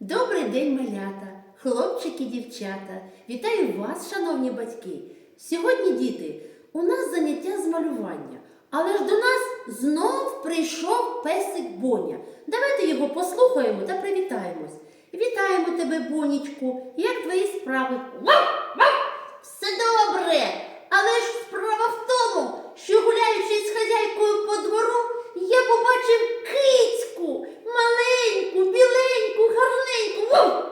Добрий день, малята, хлопчики, дівчата. Вітаю вас, шановні батьки. Сьогодні, діти, у нас заняття з малювання, але ж до нас знов прийшов песик Боня. Давайте його послухаємо та привітаємось. Вітаємо тебе, Бонічку. Як твої справи? Вау! Вау! Все добре! Але ж справа в тому, що гуляючи з хазяйкою по двору, я побачив кицьку, маленьку, біленьку, гарненьку. Вау!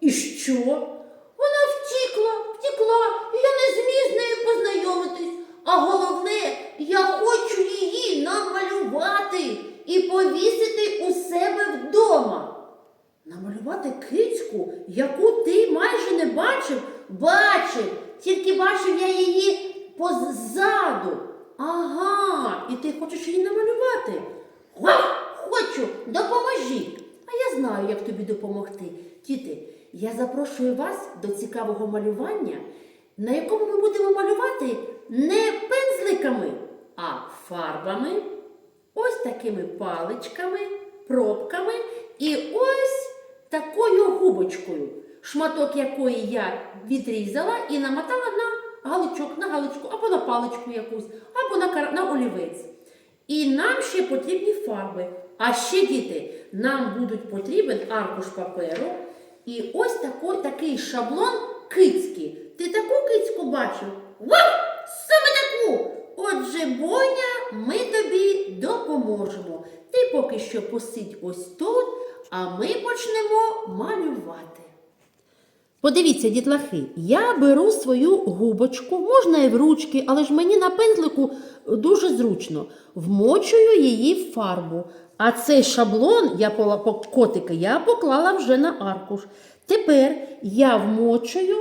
І що? Вона втікла, втекла, і я не зміг з нею познайомитись. А головне, я хочу її намалювати і повісити у себе вдома. Намалювати кицьку, яку ти майже не бачив, бачив, тільки бачив я її позаду. Ага, і ти хочеш її намалювати? Вау, хочу, допоможи. А я знаю, як тобі допомогти. Діти, я запрошую вас до цікавого малювання, на якому ми будемо малювати не пензликами, а фарбами, ось такими паличками, пробками і ось такою губочкою, шматок якої я відрізала і намотала на галичок, на галичку, або на паличку якусь, або на, кар- на олівець. І нам ще потрібні фарби. А ще, діти, нам будуть потрібен аркуш паперу і ось такий, такий шаблон кицьки. Ти таку кицьку бачив? Вау! Саме таку! Отже, Боня, ми тобі допоможемо. Ти поки що посидь ось тут, а ми почнемо малювати. Подивіться, дітлахи, я беру свою губочку, можна і в ручки, але ж мені на пензлику дуже зручно. Вмочую її в фарбу. А цей шаблон, я котики, я поклала вже на аркуш. Тепер я вмочую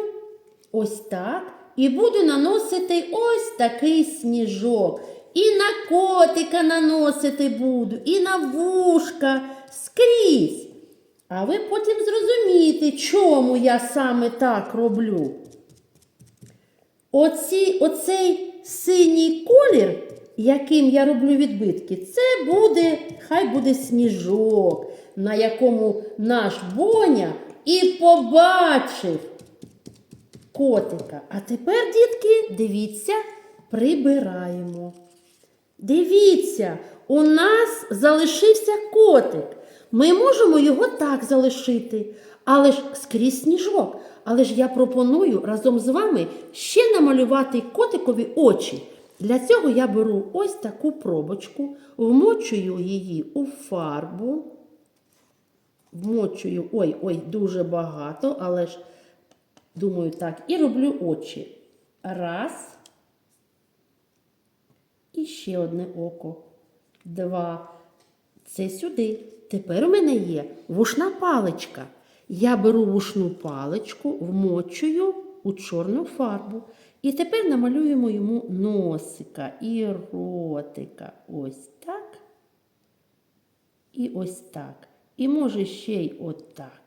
ось так і буду наносити ось такий сніжок. І на котика наносити буду, і на вушка скрізь. А ви потім зрозумієте, чому я саме так роблю. Оці, оцей синій колір, яким я роблю відбитки, це буде, хай буде сніжок, на якому наш Боня і побачив котика. А тепер, дітки, дивіться, прибираємо. Дивіться, у нас залишився котик. Ми можемо його так залишити, але ж скрізь сніжок. Але ж я пропоную разом з вами ще намалювати котикові очі. Для цього я беру ось таку пробочку, вмочую її у фарбу. Вмочую, ой, ой, дуже багато, але ж думаю так, і роблю очі. Раз. І ще одне око. Два. Це сюди. Тепер у мене є вушна паличка. Я беру вушну паличку, вмочую у чорну фарбу. І тепер намалюємо йому носика і ротика. Ось так. І ось так. І може ще й отак.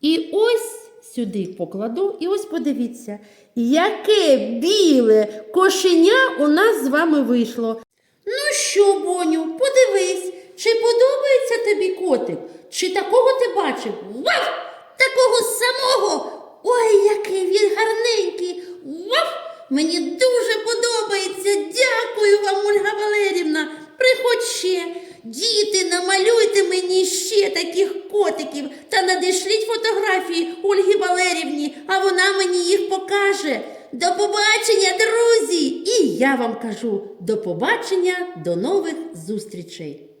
І ось сюди покладу, і ось подивіться, яке біле кошеня у нас з вами вийшло. Ну що, Боню, подивись, чи подобається тобі котик? Чи такого ти бачив? Вау! Такого самого! Ой, який він гарненький! Вау! Мені дуже подобається. Дякую вам, Ольга Валерівна. Приходь ще. Діти, намалюйте мені ще таких котиків та надішліть фотографії Ольгі Валерівні, а вона мені їх покаже. До побачення, друзі! І я вам кажу до побачення, до нових зустрічей!